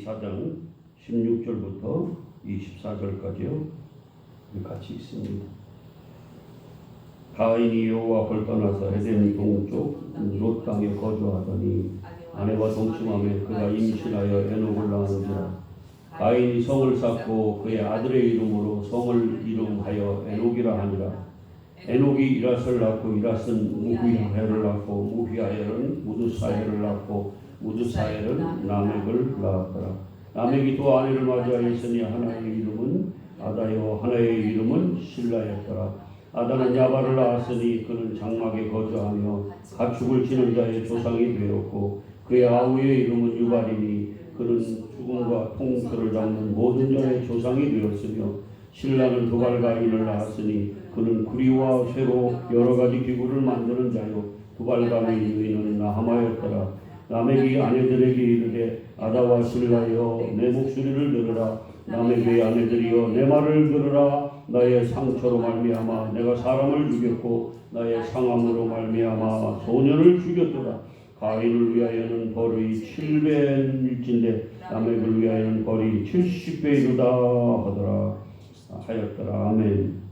4장 16절부터 24절까지요. 같이 있습니다. 가인이 여호와를 떠나서 에덴 동쪽 롯 땅에 거주하더니 아내와 동침함에 그가 임신하여 에녹을 낳은지라 가인이 성을 쌓고 그의 아들의 이름으로 성을 이름하여 에녹이라 하니라 에녹이 이라스를 낳고 이라스는 무비하엘을 낳고 무비하엘은 무드사엘을 낳고 무드사엘은 라멕을 낳았더라. 라멕이 또 아내를 맞이하였으니 하나의 이름은 아다요. 하나의 이름은 신라였더라. 아다는 야발을 낳았으니 그는 장막에 거주하며 가축을 치는 자의 조상이 되었고 그의 아우의 이름은 유발이니 그는 죽음과 통틀을 잡는 모든 자의 조상이 되었으며 신라는 두발가인을 낳았으니 그는 구리와 쇠로 여러 가지 기구를 만드는 자요. 두발가인의 유인은 나하마였더라 남에게 아내들에게 이르되 아다와 신라여 내 목소리를 들으라. 남에게 아내들이여 내 말을 들으라. 나의 상처로 말미암아 내가 사람을 죽였고 나의 상함으로 말미암아 소년을 죽였더라 가인을 위하여는 벌이 7배일진데 남에게 위하여는 벌이 70배이로다 하더라. 하였더라. 아멘.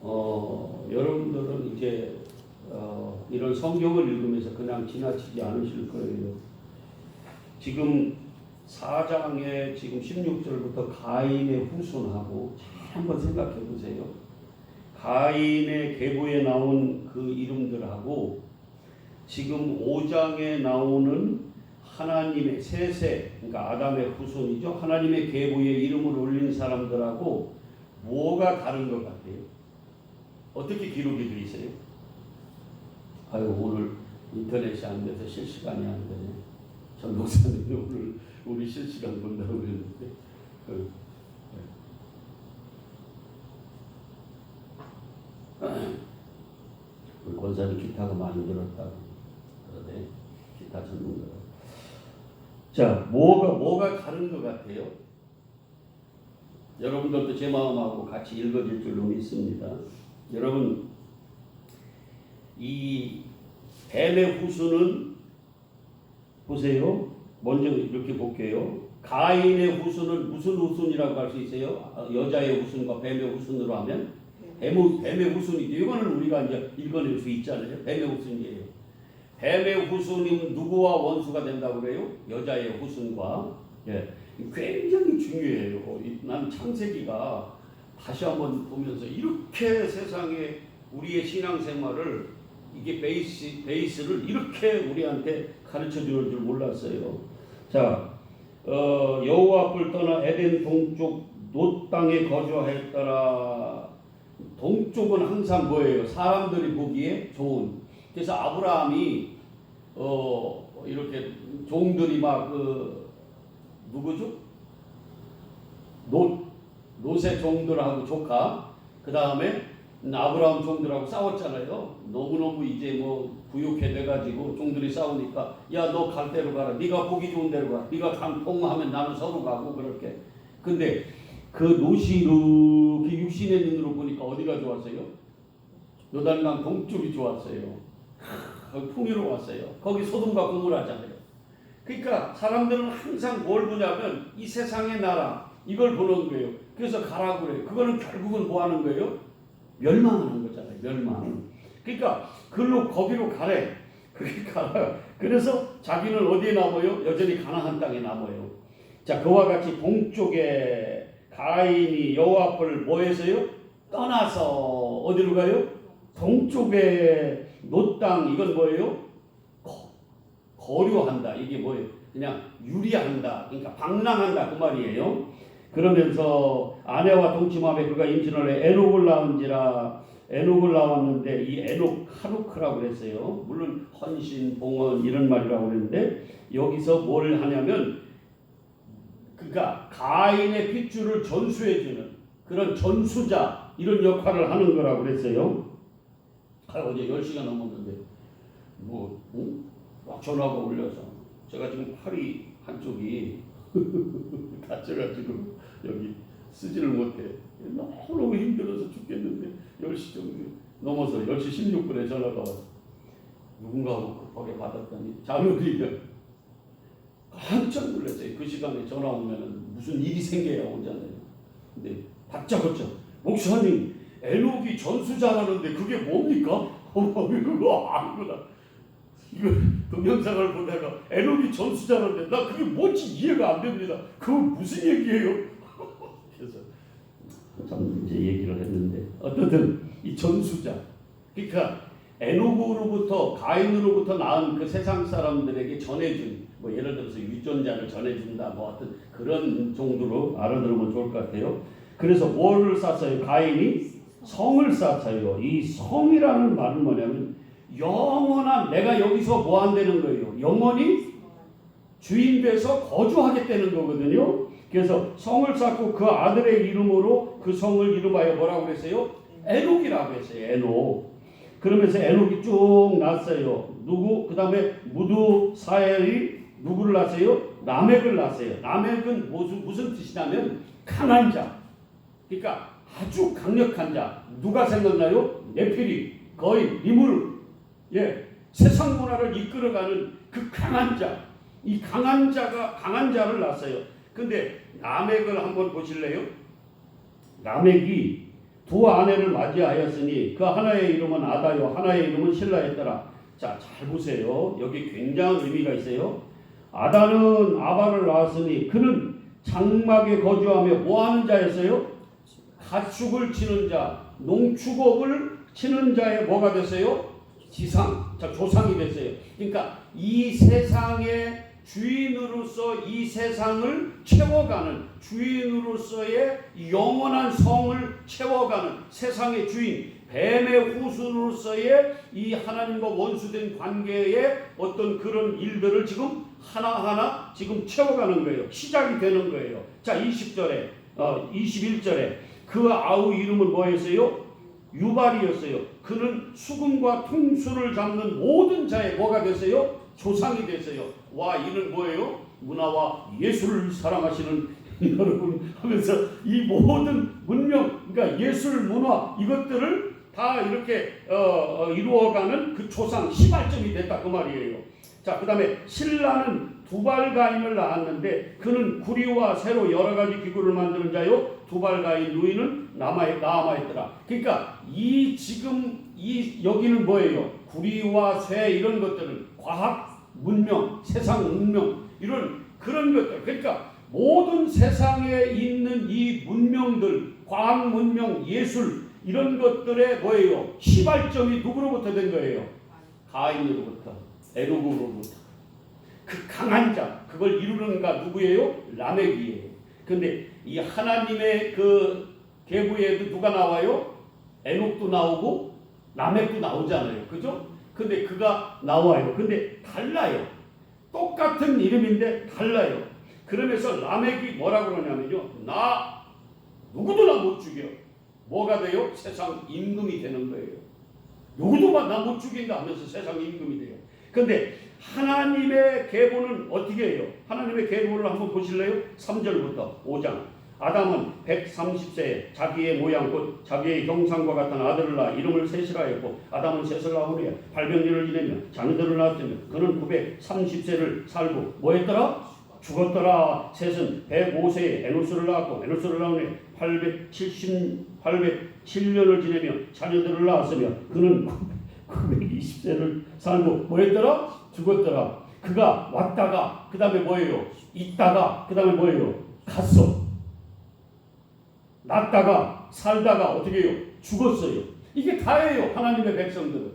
어, 여러분들은 이제 어, 이런 성경을 읽으면서 그냥 지나치지 않으실 거예요. 지금 4장에 지금 16절부터 가인의 후손하고 잘 한번 생각해 보세요. 가인의 계보에 나온 그 이름들하고 지금 5장에 나오는 하나님의 세세, 그러니까 아담의 후손이죠. 하나님의 계보에 이름을 올린 사람들하고 뭐가 다른 것 같아요? 어떻게 기록이 되어 있어요? 아유 오늘 인터넷이 안 돼서 실시간이 안 되네. 전 목사님이 오늘 우리 실시간 본다고 그랬는데 그, 네. 우리 권사님 기타가 많이 늘었다고 그러네. 기타 전문가. 자 뭐가 뭐가 다른 것 같아요? 여러분들도 제 마음하고 같이 읽어질 줄로 믿습니다. 여러분 이 뱀의 후수는 보세요. 먼저 이렇게 볼게요. 가인의 후수는 무슨 후순이라고 할 수 있어요? 아, 여자의 후순과 뱀의 후순으로 하면 뱀의, 뱀의 후순이죠. 이거는 우리가 이제 읽어낼 수 있잖아요. 뱀의 후순이에요. 뱀의 후순이 누구와 원수가 된다고 그래요? 여자의 후순과 예, 굉장히 중요해요. 난 창세기가 다시 한번 보면서 이렇게 세상에 우리의 신앙생활을 이게 베이스 베이스를 이렇게 우리한테 가르쳐 주는 줄 몰랐어요. 자, 어, 여호와 앞을 떠나 에덴 동쪽 노 땅에 거주하였더라. 동쪽은 항상 뭐예요? 사람들이 보기에 좋은. 그래서 아브라함이 어 이렇게 종들이 막 그 누구죠? 노 노세 종들하고 조카 그 다음에 아브라함 종들하고 싸웠잖아요. 너무너무 이제 뭐 부욕해 돼가지고 종들이 싸우니까 야 너 갈 대로 가라. 네가 보기 좋은 대로 가. 네가 강통하면 나는 서로 가고 그렇게. 근데 그 노시 이렇게 육신의 눈으로 보니까 어디가 좋았어요? 요단강 동쪽이 좋았어요. 풍요로웠어요. 거기 소돔과 고모라잖아요. 그러니까 사람들은 항상 뭘 보냐면 이 세상의 나라 이걸 보는 거예요. 그래서 가라고 그래요. 그거는 결국은 뭐 하는 거예요? 멸망하는 거잖아요. 멸망. 그러니까 글로 거기로 가래. 그게 가라. 그래서 자기는 어디에 남아요? 여전히 가나안 땅에 남아요. 자, 그와 같이 동쪽에 가인이 여호와 앞을 뭐 해서요? 떠나서 어디로 가요? 동쪽에 노땅 이건 뭐예요? 거, 거류한다. 이게 뭐예요? 그냥 유리한다. 그러니까 방랑한다 그 말이에요. 그러면서 아내와 동침함에 그가 임신을 해 에녹을 낳은지라 에녹을 낳았는데 이 에녹 하루크라고 그랬어요. 물론 헌신, 봉헌 이런 말이라고 그랬는데 여기서 뭘 하냐면 그러니까 가인의 핏줄을 전수해주는 그런 전수자 이런 역할을 하는 거라고 그랬어요. 아, 어제 10시간 넘었는데 뭐 응? 막 전화가 올려서 제가 지금 팔이 한쪽이 다쳐가지고 여기 쓰지를 못해 너무너무 힘들어서 죽겠는데 10시 정도 넘어서 10시 16분에 전화가 왔어 누군가 하고 급하게 받았더니 장로님이 깜짝 놀랐어요. 그 시간에 전화 오면은 무슨 일이 생겨야 오잖아요. 근데 다짜고짜 목사님 에녹이 전수자라는데 그게 뭡니까? 어머 그거 아니구나. 이거 동영상을 보다가 에녹이 전수자라는데 나 그게 뭔지 이해가 안 됩니다. 그거 무슨 얘기예요? 참 이제 얘기를 했는데 어떻든 이 전수자 그러니까 에녹으로부터 가인으로부터 낳은 그 세상 사람들에게 전해준 뭐 예를 들어서 유전자를 전해준다 뭐 어떤 그런 정도로 알아들으면 좋을 것 같아요. 그래서 뭐를 쌓았어요? 가인이 성을 쌓았어요. 이 성이라는 말은 뭐냐면 영원한 내가 여기서 뭐 한다는 거예요. 영원히 주인 돼서 거주하겠다는 거거든요. 그래서 성을 쌓고 그 아들의 이름으로 그 성을 이름하여 뭐라고 그랬어요? 에녹이라고 했어요. 에녹. 그러면서 에녹이 쭉 났어요. 누구? 그 다음에 무두 사엘이 누구를 낳았어요? 라멕을 낳았어요. 라멕은 무슨, 무슨 뜻이냐면 강한 자. 그러니까 아주 강력한 자. 누가 생각나요? 네피리, 거의 리물, 예, 세상 문화를 이끌어가는 그 강한 자. 이 강한 자가 강한 자를 낳았어요. 근데 라멕을 한번 보실래요? 라멕이 두 아내를 맞이하였으니 그 하나의 이름은 아다요 하나의 이름은 신라였더라. 자, 잘 보세요. 여기 굉장한 의미가 있어요. 아다는 아바를 낳았으니 그는 장막에 거주하며 뭐 하는 자였어요? 가축을 치는 자, 농축업을 치는 자의 뭐가 됐어요? 지상, 자 조상이 됐어요. 그러니까 이 세상의 주인으로서 이 세상을 채워가는 주인으로서의 영원한 성을 채워가는 세상의 주인 뱀의 후손으로서의 이 하나님과 원수된 관계의 어떤 그런 일들을 지금 하나하나 지금 채워가는 거예요. 시작이 되는 거예요. 자, 20절에 어 21절에 그 아우 이름은 뭐였어요? 유발이었어요. 그는 수금과 통수를 잡는 모든 자의 뭐가 됐어요? 조상이 됐어요. 와 이는 뭐예요? 문화와 예술을 사랑하시는 여러분 하면서 이 모든 문명, 그러니까 예술, 문화 이것들을 다 이렇게 어, 어, 이루어가는 그 조상 시발점이 됐다 그 말이에요. 자, 그 다음에 신라는 두발가인을 낳았는데 그는 구리와 새로 여러 가지 기구를 만드는 자요. 두발가인 누이는 남아 남아있더라. 그러니까 이 지금 이 여기는 뭐예요? 구리와 새 이런 것들은 과학, 문명, 세상 문명 이런 그런 것들. 그러니까 모든 세상에 있는 이 문명들, 과학 문명, 예술 이런 것들의 뭐예요? 시발점이 누구로부터 된 거예요? 가인으로부터, 에노그로부터. 그 강한 자, 그걸 이루는 가 누구예요? 라멕이에요. 근데 이 하나님의 그 계보에도 누가 나와요? 에녹도 나오고 라멕도 나오잖아요. 그죠? 근데 그가 나와요. 근데 달라요. 똑같은 이름인데 달라요. 그러면서 라멕이 뭐라 그러냐면요. 나 누구도 나 못 죽여. 뭐가 돼요? 세상 임금이 되는 거예요. 누구도 나못 죽인다 하면서 세상 임금이 돼요. 근데 하나님의 계보는 어떻게 해요? 하나님의 계보를 한번 보실래요? 3절부터 5장. 아담은 130세에 자기의 모양 곧 자기의 형상과 같은 아들을 낳아 이름을 셋이라였고 아담은 셋을 낳은 후에 발병년을 지내며 자녀들을 낳았으며 그는 930세를 살고 뭐 했더라? 죽었더라. 셋은 105세에 에노스를 낳았고 에노스를 낳은 후에 870 807년을 지내며 자녀들을 낳았으며 그는 920세를 살고 뭐 했더라? 죽었더라. 그가 왔다가 그 다음에 뭐예요? 있다가 그 다음에 뭐예요? 갔어. 났다가 살다가 어떻게 해요? 죽었어요. 이게 다예요. 하나님의 백성들은.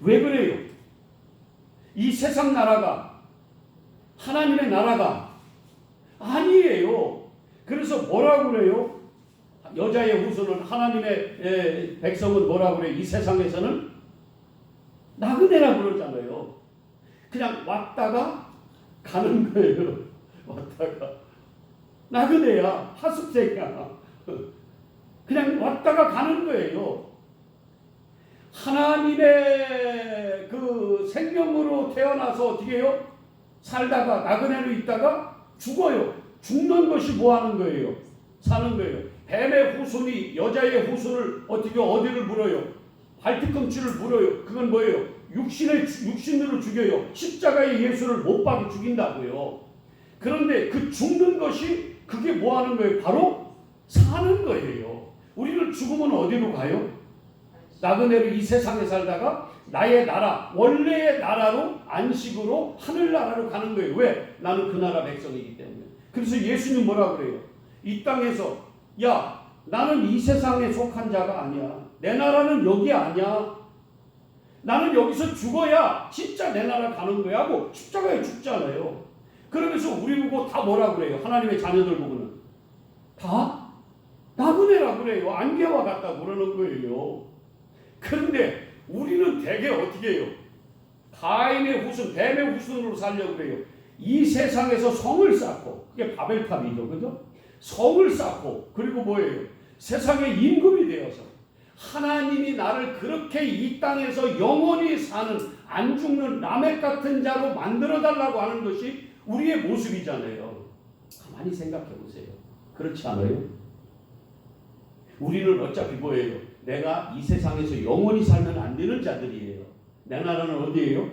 왜 그래요? 이 세상 나라가 하나님의 나라가 아니에요. 그래서 뭐라고 그래요? 여자의 후손은 하나님의 에, 백성은 뭐라고 그래요? 이 세상에서는 나그네라 그러잖아요. 그냥 왔다가 가는 거예요. 왔다가 나그네야 하숙생이야. 그냥 왔다가 가는 거예요. 하나님의 그 생명으로 태어나서 어떻게 해요? 살다가 나그네로 있다가 죽어요. 죽는 것이 뭐 하는 거예요? 사는 거예요. 뱀의 후손이 여자의 후손을 어떻게 어디를 물어요? 발뒤꿈치를 물어요. 그건 뭐예요? 육신의 육신으로 죽여요. 십자가의 예수를 못 박아 죽인다고요. 그런데 그 죽는 것이 그게 뭐 하는 거예요? 바로 사는 거예요. 우리는 죽으면 어디로 가요? 나그네로 이 세상에 살다가 나의 나라, 원래의 나라로 안식으로 하늘나라로 가는 거예요. 왜? 나는 그 나라 백성이기 때문에. 그래서 예수님 뭐라 그래요? 이 땅에서 야 나는 이 세상에 속한 자가 아니야. 내 나라는 여기 아니야. 나는 여기서 죽어야 진짜 내 나라 가는 거야 하고 십자가에 죽잖아요. 그러면서 우리 보고 다 뭐라 그래요? 하나님의 자녀들 보고는 다 나그네라 그래요. 안개와 같다 그러는 거예요. 그런데 우리는 대개 어떻게 해요? 가인의 후손, 뱀의 후손으로 살려고 그래요. 이 세상에서 성을 쌓고 그게 바벨탑이죠, 그죠? 성을 쌓고 그리고 뭐예요? 세상의 임금이 되어서 하나님이 나를 그렇게 이 땅에서 영원히 사는 안 죽는 남의 같은 자로 만들어 달라고 하는 것이 우리의 모습이잖아요. 가만히 생각해 보세요. 그렇지 않아요? 우리는 어차피 뭐예요? 내가 이 세상에서 영원히 살면 안 되는 자들이에요. 내 나라는 어디예요?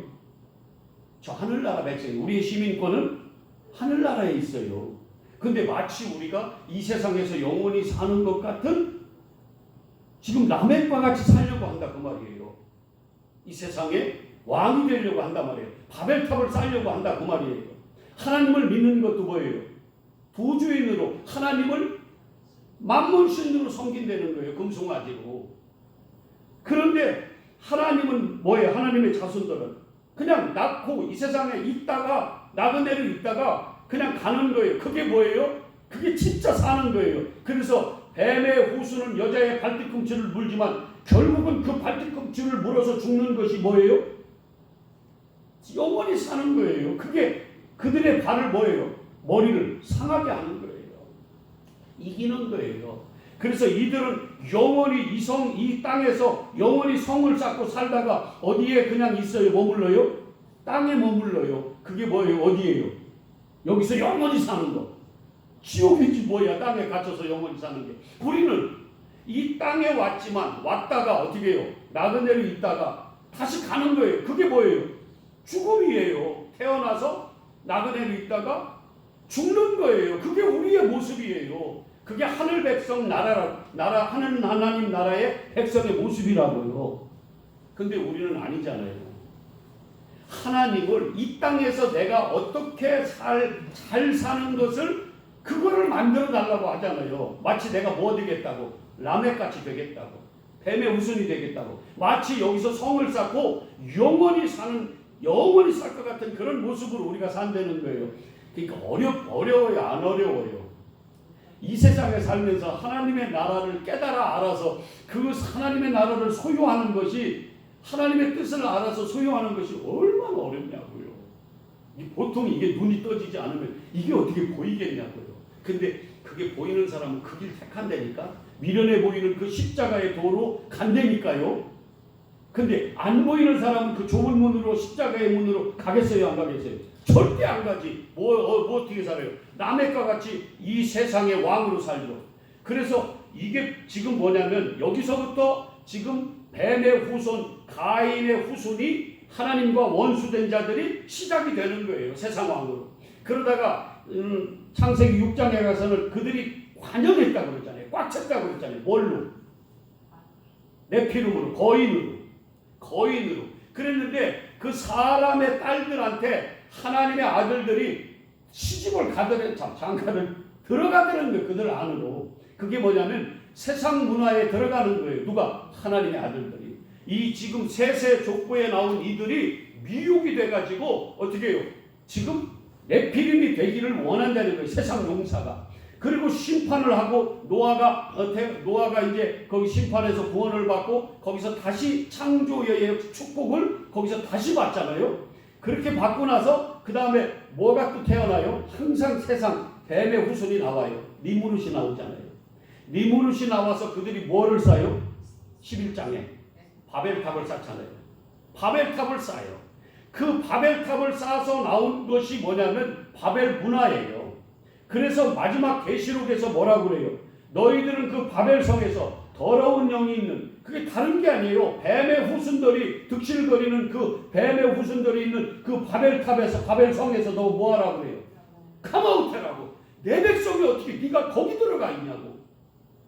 저 하늘나라 백성이 우리의 시민권은 하늘나라에 있어요. 근데 마치 우리가 이 세상에서 영원히 사는 것 같은 지금 남의 과 같이 살려고 한다 그 말이에요. 이 세상에 왕이 되려고 한단 말이에요. 바벨탑을 쌓으려고 한다 그 말이에요. 하나님을 믿는 것도 뭐예요? 부주인으로 하나님을 만문신으로 섬긴다는 거예요. 금송아지로. 그런데 하나님은 뭐예요? 하나님의 자손들은 그냥 낳고 이 세상에 있다가 나그네로 있다가 그냥 가는 거예요. 그게 뭐예요? 그게 진짜 사는 거예요. 그래서 뱀의 후수는 여자의 발뒤꿈치를 물지만 결국은 그 발뒤꿈치를 물어서 죽는 것이 뭐예요? 영원히 사는 거예요. 그게 그들의 발을 뭐예요? 머리를 상하게 하는. 이기는 거예요. 그래서 이들은 영원히 이 성 이 땅에서 영원히 성을 쌓고 살다가 어디에 그냥 있어요? 머물러요? 땅에 머물러요. 그게 뭐예요? 어디예요? 여기서 영원히 사는 거. 지옥이지 뭐야? 땅에 갇혀서 영원히 사는 게. 우리는 이 땅에 왔지만 왔다가 어떻게 해요? 나그네로 있다가 다시 가는 거예요. 그게 뭐예요? 죽음이에요. 태어나서 나그네로 있다가 죽는 거예요. 그게 우리의 모습이에요. 그게 하늘 백성 나라 나라 하는 하나님 나라의 백성의 모습이라고요. 근데 우리는 아니잖아요. 하나님을 이 땅에서 내가 어떻게 살, 잘 사는 것을 그거를 만들어 달라고 하잖아요. 마치 내가 뭐 되겠다고 라멕같이 되겠다고 뱀의 우선이 되겠다고 마치 여기서 성을 쌓고 영원히 사는 영원히 살 것 같은 그런 모습으로 우리가 산다는 거예요. 그러니까 어렵 어려워요 안 어려워요. 이 세상에 살면서 하나님의 나라를 깨달아 알아서 그 하나님의 나라를 소유하는 것이 하나님의 뜻을 알아서 소유하는 것이 얼마나 어렵냐고요. 보통 이게 눈이 떠지지 않으면 이게 어떻게 보이겠냐고요. 근데 그게 보이는 사람은 그 길 택한다니까 미련해 보이는 그 십자가의 도로 간다니까요. 근데 안 보이는 사람은 그 좁은 문으로 십자가의 문으로 가겠어요 안 가겠어요? 절대 안 가지. 뭐, 어, 뭐 어떻게 살아요? 남의과 같이 이 세상의 왕으로 살죠. 그래서 이게 지금 뭐냐면 여기서부터 지금 뱀의 후손, 가인의 후손이 하나님과 원수된 자들이 시작이 되는 거예요. 세상 왕으로. 그러다가 음, 창세기 6장에 가서는 그들이 관영했다고 그랬잖아요. 꽉 찼다고 그랬잖아요. 뭘로? 네피름으로, 거인으로. 거인으로. 그랬는데 그 사람의 딸들한테 하나님의 아들들이 시집을 가더래, 참, 장가를 들어가더는 거예요. 그들 안으로. 그게 뭐냐면 세상 문화에 들어가는 거예요. 누가? 하나님의 아들들이. 이 지금 세세 족보에 나온 이들이 미혹이 돼가지고 어떻게 해요? 지금 내피림이 되기를 원한다는 거예요. 세상 용사가. 그리고 심판을 하고 노아가 노아가 이제 거기 심판에서 구원을 받고 거기서 다시 창조의 축복을 거기서 다시 받잖아요. 그렇게 받고 나서 그 다음에 뭐가 또 태어나요? 항상 세상 뱀의 후손이 나와요. 니무릇이 나오잖아요. 니무릇이 나와서 그들이 뭐를 쌓요? 11장에 바벨탑을 쌓잖아요. 바벨탑을 쌓아요. 그 바벨탑을 쌓아서 나온 것이 뭐냐면 바벨 문화예요. 그래서 마지막 계시록에서 뭐라고 그래요? 너희들은 그 바벨성에서 더러운 영이 있는 그게 다른 게 아니에요. 뱀의 후순들이 득실거리는 그 뱀의 후순들이 있는 그 바벨탑에서 바벨성에서 너 뭐하라고 그래요? 카마우테라고. 내 백성이 어떻게 네가 거기 들어가 있냐고.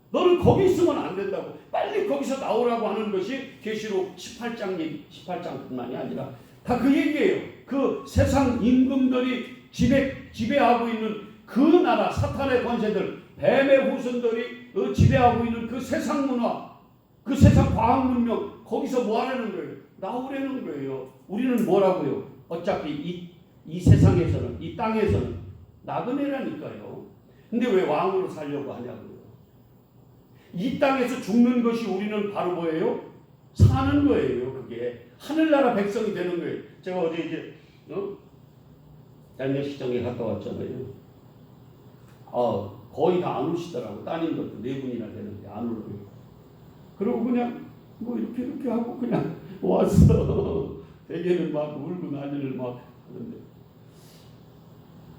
너는 거기 있으면 안 된다고. 빨리 거기서 나오라고 하는 것이 계시록 18장 얘기, 18장뿐만이 아니라 다 그 얘기예요. 그 세상 임금들이 지배 지배하고 있는 그 나라 사탄의 권세들, 뱀의 후손들이 어, 지배하고 있는 그 세상 문화, 그 세상 과학 문명 거기서 뭐 하라는 거예요? 나오라는 거예요. 우리는 뭐라고요? 어차피 이, 이 세상에서는 이 땅에서는 나그네라니까요. 근데 왜 왕으로 살려고 하냐고요? 이 땅에서 죽는 것이 우리는 바로 뭐예요? 사는 거예요. 그게 하늘나라 백성이 되는 거예요. 제가 어제 이제 어? 장례식장에 갔다 왔잖아요. 어, 거의 다 안 오시더라고. 따님들도 네 분이나 되는데 안 오고요. 그리고 그냥 뭐 이렇게 이렇게 하고 그냥 왔어. 대개는 막 울고 난리를 막 하는데.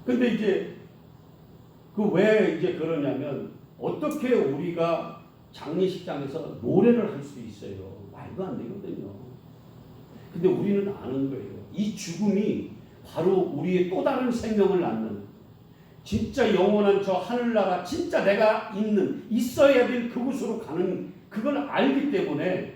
근데 이제 그 왜 이제 그러냐면 어떻게 우리가 장례식장에서 노래를 할 수 있어요? 말도 안 되거든요. 근데 우리는 아는 거예요. 이 죽음이 바로 우리의 또 다른 생명을 낳는 진짜 영원한 저 하늘나라 진짜 내가 있는 있어야 될 그곳으로 가는 그걸 알기 때문에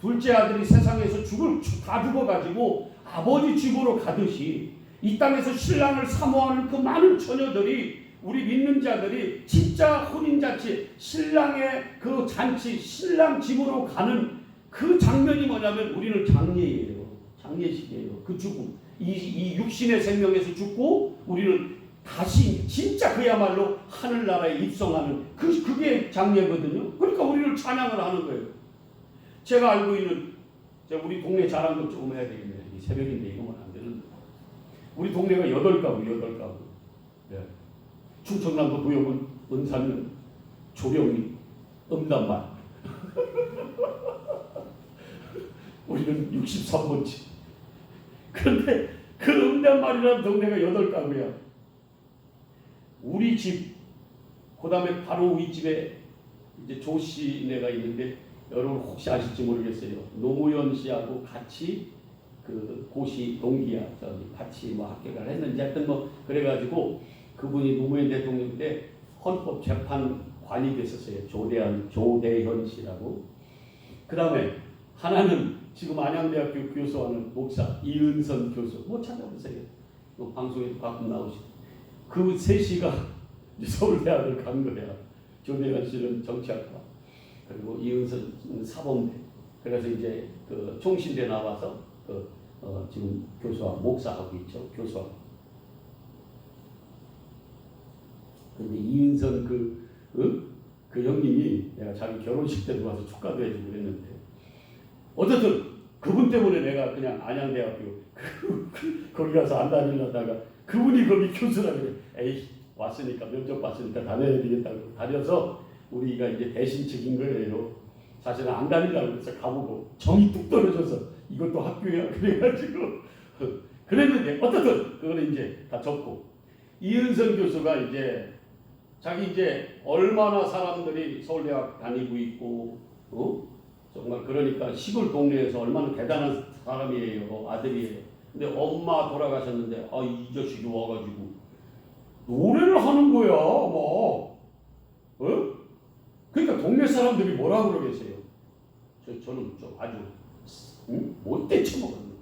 둘째 아들이 세상에서 죽을 다 죽어가지고 아버지 집으로 가듯이 이 땅에서 신랑을 사모하는 그 많은 처녀들이 우리 믿는 자들이 진짜 혼인잔치 신랑의 그 잔치 신랑 집으로 가는 그 장면이 뭐냐면 우리는 장례예요. 장례식이에요. 그 죽음. 이, 이 육신의 생명에서 죽고 우리는 다시 진짜 그야말로 하늘나라에 입성하는 그 그게 장례거든요. 그러니까 우리는 찬양을 하는 거예요. 제가 알고 있는 제가 우리 동네 자랑 좀 조금 해야 되겠네요. 이 새벽인데 이거면 안 되는데 우리 동네가 여덟 가구 여덟 가구. 네. 충청남도 부여군 은산면 조령이 음담만 우리는 63번째. 그런데 그 음담만이라는 동네가 여덟 가구야. 우리 집, 그 다음에 바로 윗집에 이제 조 씨네가 있는데 여러분 혹시 아실지 모르겠어요. 노무현 씨하고 같이 그 고시 동기야. 같이 뭐 합격을 했는지 하여튼 뭐 그래가지고 그분이 노무현 대통령 때 헌법재판관이 됐었어요. 조대한, 조대현 씨라고. 그 다음에 하나는 지금 안양대학교 교수하는 목사 이은선 교수. 뭐 찾아보세요. 뭐 방송에도 가끔 나오시고. 그 셋이가 서울대학을 간 거야. 조대현 씨는 정치학과 그리고 이은선 사범대. 그래서 이제 그 총신대 나와서 그 어, 지금 교수하고 목사하고 있죠. 교수하고. 근데 이은선 그, 어? 그 형님이 내가 자기 결혼식 때도 와서 축가도 해주고 그랬는데 어쨌든 그분 때문에 내가 그냥 안양대학교 거기 가서 안 다니려다가 그분이 거기 교수라 그래. 에이 왔으니까 면접 봤으니까 다녀야 되겠다고 다녀서 우리가 이제 대신 책인 거예요. 사실은 안 다니려고 그래서 가보고 정이 뚝 떨어져서 이것도 학교야 그래가지고 그랬는데 어떻든 그거는 이제 다 접고 이은선 교수가 이제 자기 이제 얼마나 사람들이 서울대학 다니고 있고 어? 정말 그러니까 시골 동네에서 얼마나 대단한 사람이에요 아들이에요. 근데 엄마 돌아가셨는데 아 이 자식이 와가지고 노래를 하는 거야 뭐 어? 그러니까 동네 사람들이 뭐라 그러겠어요 저, 저는 좀 아주 응? 못돼 처먹었네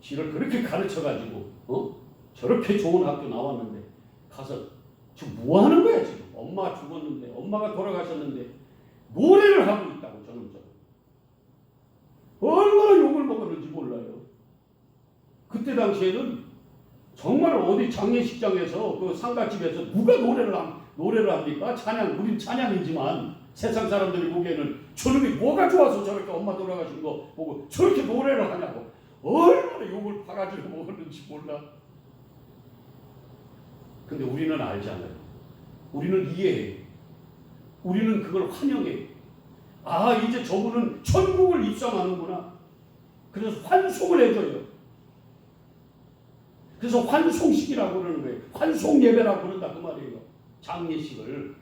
지를 그렇게 가르쳐가지고 어? 저렇게 좋은 학교 나왔는데 가서 지금 뭐 하는 거야 지금 엄마 죽었는데 엄마가 돌아가셨는데 노래를 하고 있다고 저는 저 얼마나 욕을 먹었는지 몰라요 그때 당시에는 정말 어디 장례식장에서 그 상가집에서 누가 노래를 함, 노래를 합니까? 찬양 우린 찬양이지만 세상 사람들이 보기에는 저놈이 뭐가 좋아서 저렇게 엄마 돌아가신 거 보고 저렇게 노래를 하냐고 얼마나 욕을 바가지로 먹었는지 몰라. 근데 우리는 알잖아요. 우리는 이해해. 우리는 그걸 환영해. 아 이제 저분은 천국을 입성하는구나. 그래서 환송을 해줘요. 그래서 환송식이라고 그러는 거예요. 환송 예배라고 그런다 그 말이에요. 장례식을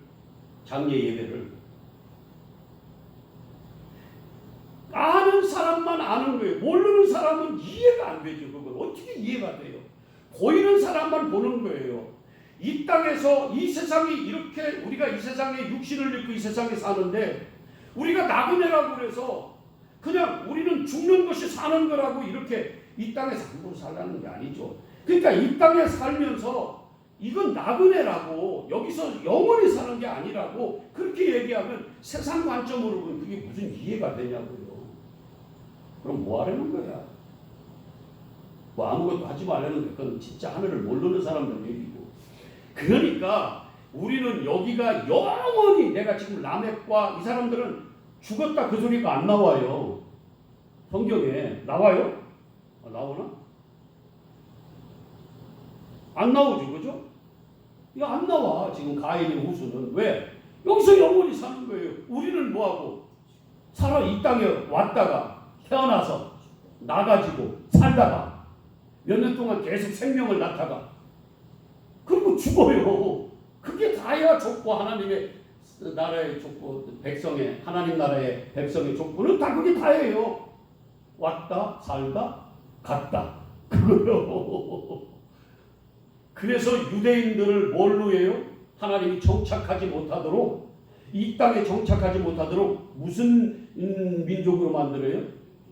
장례 예배를 아는 사람만 아는 거예요. 모르는 사람은 이해가 안 되죠. 그걸 어떻게 이해가 돼요? 보이는 사람만 보는 거예요. 이 땅에서 이 세상이 이렇게 우리가 이 세상에 육신을 입고 이 세상에 사는데 우리가 나그네라고 그래서 그냥 우리는 죽는 것이 사는 거라고 이렇게 이 땅에서 함부로 살라는 게 아니죠. 그러니까 이 땅에 살면서 이건 나그네라고 여기서 영원히 사는 게 아니라고 그렇게 얘기하면 세상 관점으로 보면 그게 무슨 이해가 되냐고요. 그럼 뭐 하려는 거야? 뭐 아무것도 하지 말라는 게 그건 진짜 하늘을 모르는 사람들 얘기고. 그러니까 우리는 여기가 영원히 내가 지금 라멕과 이 사람들은 죽었다 그 소리가 안 나와요. 성경에 나와요? 아, 나오나? 안 나오죠, 그죠? 이거 안 나와 지금 가인의 후수는 왜? 여기서 영원히 사는 거예요. 우리는 뭐하고 살아 이 땅에 왔다가 태어나서 나가지고 살다가 몇 년 동안 계속 생명을 낳다가 그리고 죽어요. 그게 다야 족보 하나님의 나라의 족보 백성의 하나님 나라의 백성의 족보는 다 그게 다예요. 왔다 살다 갔다 그거요. 그래서 유대인들을 뭘로 해요? 하나님이 정착하지 못하도록 이 땅에 정착하지 못하도록 무슨 음, 민족으로 만들어요?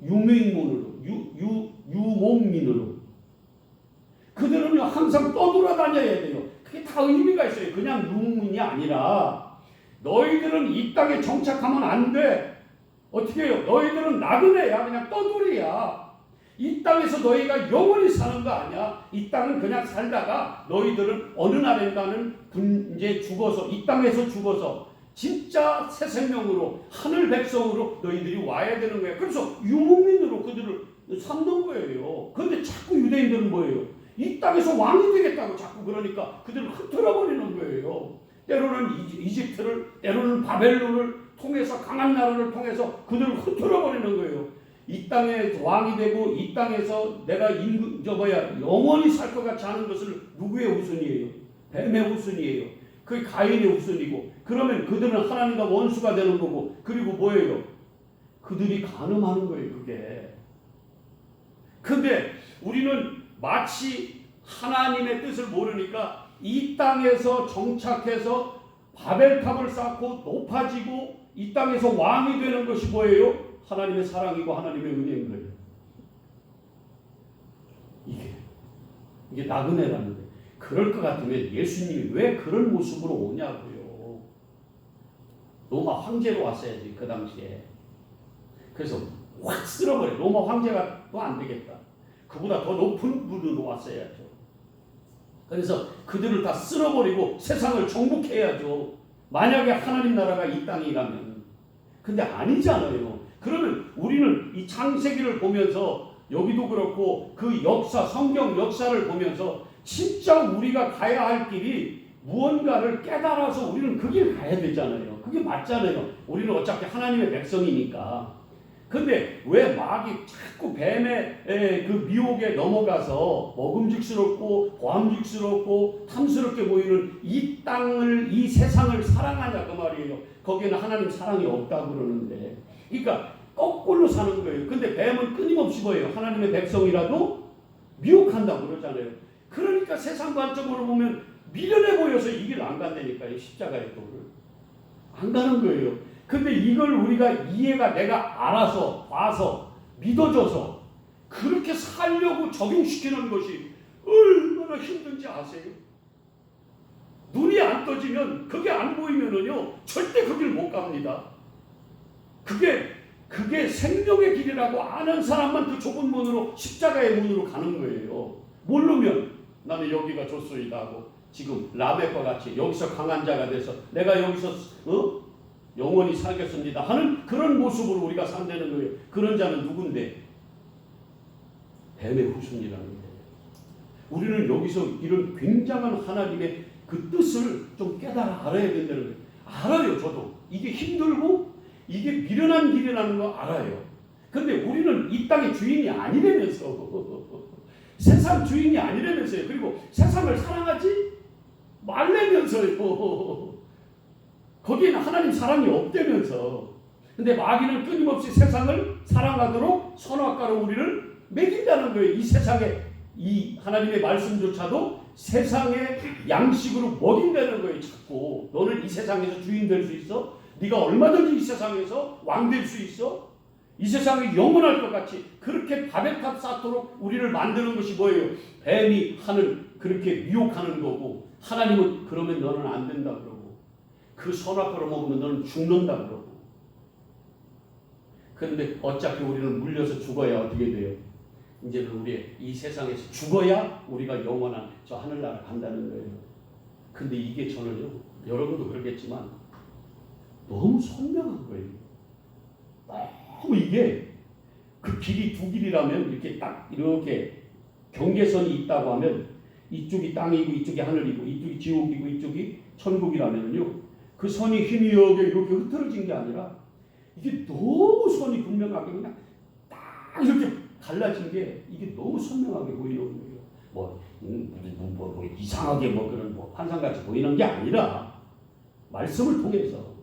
유명문으로 유, 유, 유목민으로 그들은 항상 떠돌아다녀야 돼요. 그게 다 의미가 있어요. 그냥 유목민이 아니라 너희들은 이 땅에 정착하면 안 돼. 어떻게 해요? 너희들은 나그네야. 그냥 떠돌이야. 이 땅에서 너희가 영원히 사는 거 아니야. 이 땅은 그냥 살다가 너희들은 어느 날인가는 분 이제 죽어서 이 땅에서 죽어서 진짜 새 생명으로 하늘 백성으로 너희들이 와야 되는 거야. 그래서 유목민으로 그들을 삼는 거예요. 그런데 자꾸 유대인들은 뭐예요? 이 땅에서 왕이 되겠다고 자꾸 그러니까 그들을 흩어져 버리는 거예요. 때로는 이집트를, 때로는 바벨론을 통해서 강한 나라를 통해서 그들을 흩어져 버리는 거예요. 이 땅에 왕이 되고 이 땅에서 내가 임금 저 뭐야 영원히 살 것 같이 하는 것을 누구의 우선이에요? 뱀의 우선이에요. 그게 가인의 우선이고 그러면 그들은 하나님과 원수가 되는 거고 그리고 뭐예요? 그들이 가늠하는 거예요. 그게. 근데 우리는 마치 하나님의 뜻을 모르니까 이 땅에서 정착해서 바벨탑을 쌓고 높아지고 이 땅에서 왕이 되는 것이 뭐예요? 하나님의 사랑이고 하나님의 은혜인 거예요. 이게 이게 나그네라는 거예요. 그럴 것 같으면 예수님이 왜 그런 모습으로 오냐고요. 로마 황제로 왔어야지 그 당시에. 그래서 확 쓸어버려. 로마 황제가 또 안 되겠다. 그보다 더 높은 분으로 왔어야죠. 그래서 그들을 다 쓸어버리고 세상을 정복해야죠. 만약에 하나님 나라가 이 땅이라면. 근데 아니잖아요. 그러면 우리는 이 창세기를 보면서 여기도 그렇고 그 역사, 성경 역사를 보면서 진짜 우리가 가야 할 길이 무언가를 깨달아서 우리는 그 길 가야 되잖아요. 그게 맞잖아요. 우리는 어차피 하나님의 백성이니까. 근데 왜 마귀 자꾸 뱀의 에, 그 미혹에 넘어가서 먹음직스럽고 고함직스럽고 탐스럽게 보이는 이 땅을 이 세상을 사랑하냐 그 말이에요. 거기에는 하나님 사랑이 없다고 그러는데, 그러니까 거꾸로 사는 거예요. 근데 뱀은 끊임없이 뭐예요? 하나님의 백성이라도 미혹한다고 그러잖아요. 그러니까 세상 관점으로 보면 미련해 보여서 이 길 안 간다니까요. 십자가의 도를 안 가는 거예요. 근데 이걸 우리가 이해가 내가 알아서 봐서 믿어줘서 그렇게 살려고 적용시키는 것이 얼마나 힘든지 아세요? 눈이 안 떠지면 그게 안 보이면은요 절대 그 길 못 갑니다. 그게 그게 생명의 길이라고 아는 사람만 그 좁은 문으로 십자가의 문으로 가는 거예요. 모르면 나는 여기가 좋소이다 하고 지금 라멕과 같이 여기서 강한 자가 돼서 내가 여기서 어? 영원히 살겠습니다 하는 그런 모습으로 우리가 산다는 거예요. 그런 자는 누군데? 뱀의 후손이라는 거예요. 우리는 여기서 이런 굉장한 하나님의 그 뜻을 좀 깨달아 알아야 된다는 거예요. 알아요, 저도. 이게 힘들고 이게 미련한 길이라는 거 알아요. 근데 우리는 이 땅의 주인이 아니라면서 세상 주인이 아니라면서요. 그리고 세상을 사랑하지 말라면서요. 거기에는 하나님 사랑이 없다면서. 근데 마귀는 끊임없이 세상을 사랑하도록 선악과로 우리를 매긴다는 거예요. 이 세상에 이 하나님의 말씀조차도 세상의 양식으로 먹인다는 거예요. 자꾸 너는 이 세상에서 주인 될 수 있어? 네가 얼마든지 이 세상에서 왕 될 수 있어? 이 세상이 영원할 것 같이 그렇게 바벨탑 쌓도록 우리를 만드는 것이 뭐예요? 뱀이 하늘 그렇게 미혹하는 거고 하나님은 그러면 너는 안 된다 그러고 그 선악과를 먹으면 너는 죽는다 그러고 그런데 어차피 우리는 물려서 죽어야 어떻게 돼요? 이제는 우리 이 세상에서 죽어야 우리가 영원한 저 하늘나라 간다는 거예요. 근데 이게 저는요, 여러분도 그러겠지만 너무 선명한 거예요. 너무 이게 그 길이 두 길이라면 이렇게 딱 이렇게 경계선이 있다고 하면 이쪽이 땅이고 이쪽이 하늘이고 이쪽이 지옥이고 이쪽이 천국이라면요 그 선이 희미하게 이렇게 흐트러진 게 아니라 이게 너무 선이 분명하게 그냥 딱 이렇게 갈라진 게 이게 너무 선명하게 보이는 거예요. 뭐, 음, 뭐, 뭐, 뭐 이상하게 뭐 그런 뭐 환상같이 보이는 게 아니라 말씀을 통해서.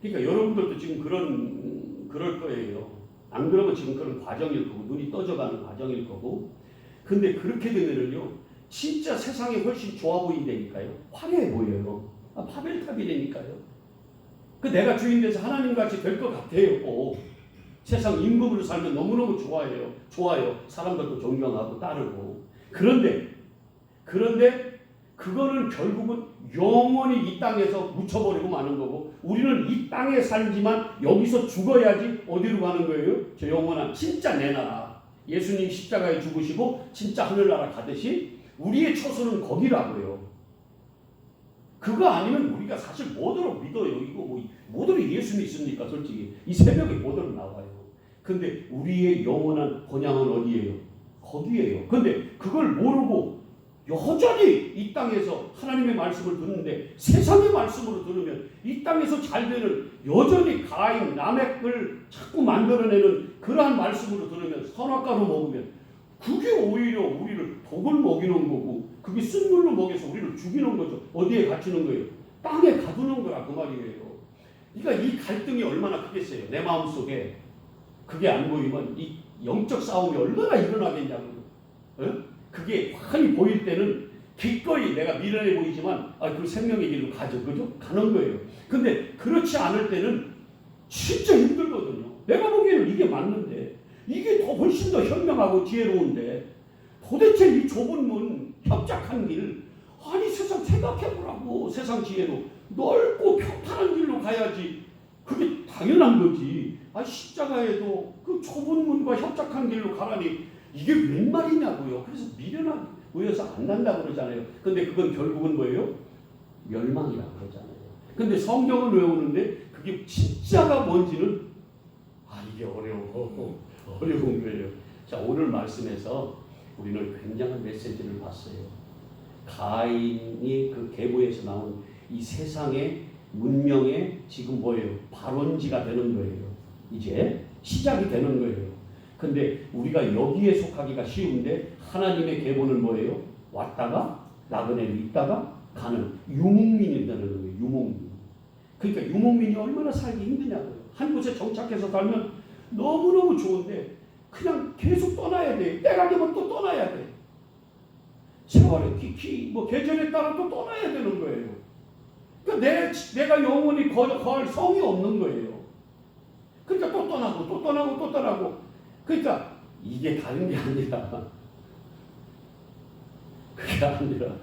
그러니까 여러분들도 지금 그런 음, 그럴 거예요. 안 그러면 지금 그런 과정일 거고 눈이 떠져가는 과정일 거고. 근데 그렇게 되면은요, 진짜 세상이 훨씬 좋아 보인다니까요. 화려해 보여요. 아, 파벨탑이 되니까요. 그 내가 주인 돼서 하나님 같이 될 것 같아요. 꼭. 세상 임금으로 살면 너무너무 좋아해요. 좋아요. 사람들도 존경하고 따르고. 그런데 그런데 그거는 결국은 영원히 이 땅에서 묻혀버리고 마는 거고 우리는 이 땅에 살지만 여기서 죽어야지 어디로 가는 거예요? 저 영원한 진짜 내 나라. 예수님 십자가에 죽으시고 진짜 하늘나라 가듯이 우리의 처소는 거기라고요. 그거 아니면 우리가 사실 뭐더러 믿어요. 이거 뭐 뭐더러 예수 믿습니까? 솔직히 이 새벽에 뭐더러 나와요. 근데 우리의 영원한 본향은 어디예요? 거기에요. 근데 그걸 모르고 여전히 이 땅에서 하나님의 말씀을 듣는데 세상의 말씀으로 들으면 이 땅에서 잘 되는 여전히 가인 남액을 자꾸 만들어내는 그러한 말씀으로 들으면 선악과로 먹으면 그게 오히려 우리를 독을 먹이는 거고 그게 쓴물로 먹여서 우리를 죽이는 거죠. 어디에 갇히는 거예요? 땅에 가두는 거라 그 말이에요. 그러니까 이 갈등이 얼마나 크겠어요. 내 마음 속에 그게 안 보이면 이 영적 싸움이 얼마나 일어나겠냐고요. 어? 그게 환히 보일 때는 기꺼이 내가 미련해 보이지만 아, 그 생명의 길로 가죠. 그죠? 가는 거예요. 근데 그렇지 않을 때는 진짜 힘들거든요. 내가 보기에는 이게 맞는데 이게 더 훨씬 더 현명하고 지혜로운데 도대체 이 좁은 문, 협착한 길 아니 세상 생각해보라고 세상 지혜로 넓고 평탄한 길로 가야지 그게 당연한 거지. 아 십자가에도 그 좁은 문과 협착한 길로 가라니 이게 웬 말이냐고요. 그래서 미련한 보여서 안 난다 그러잖아요. 근데 그건 결국은 뭐예요? 멸망이라 그러잖아요. 근데 성경을 외우는데 그게 진짜가 뭔지는 아 이게 어려워 어려운 거예요. 자 오늘 말씀에서 우리는 굉장한 메시지를 봤어요. 가인이 그 계보에서 나온 이 세상의 문명의 지금 뭐예요? 발원지가 되는 거예요. 이제 시작이 되는 거예요. 근데 우리가 여기에 속하기가 쉬운데 하나님의 계보는 뭐예요? 왔다가 나그네로 있다가 가는 유목민이 되는 거예요. 유목민. 그러니까 유목민이 얼마나 살기 힘드냐고요. 한 곳에 정착해서 살면 너무너무 좋은데 그냥 계속 떠나야 돼. 때가 되면 또 떠나야 돼. 세월의 기키, 뭐 계절에 따라 또 떠나야 되는 거예요. 그러니까 내, 내가 영원히 거, 거할 성이 없는 거예요. 그러니까 또 떠나고 또 떠나고 또 떠나고 그러니까 이게 다른 게 아니라 그게 아니라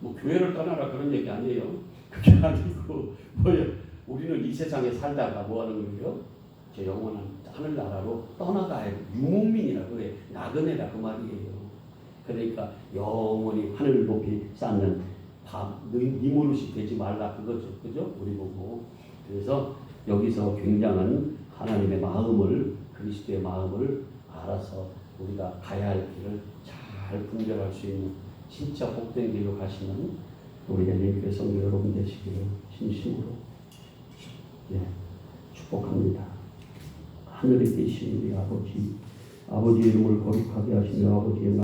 그뭐 교회를 떠나라 그런 얘기 아니에요. 그게 아니고 뭐예요? 우리는 이 세상에 살다가 뭐 하는 거예요? 저 영원한 하늘나라로 떠나가야 유목민이라 그래 나그네라 그 말이에요. 그러니까 영원히 하늘 높이 쌓는 밥, 네, 네 노릇이 되지 말라 그거죠, 그죠? 우리 보고 그래서 여기서 굉장한 하나님의 마음을 그리스도의 마음을 알아서 우리가 가야 할 길을 잘 분별할 수 있는 진짜 복된 길로 가시는 우리 엘린교회 성도 여러분 되시기를 진심으로 예, 축복합니다. 하늘에 계신 우리 아버지, 아버지의 이름을 거룩하게 하시며 아버지의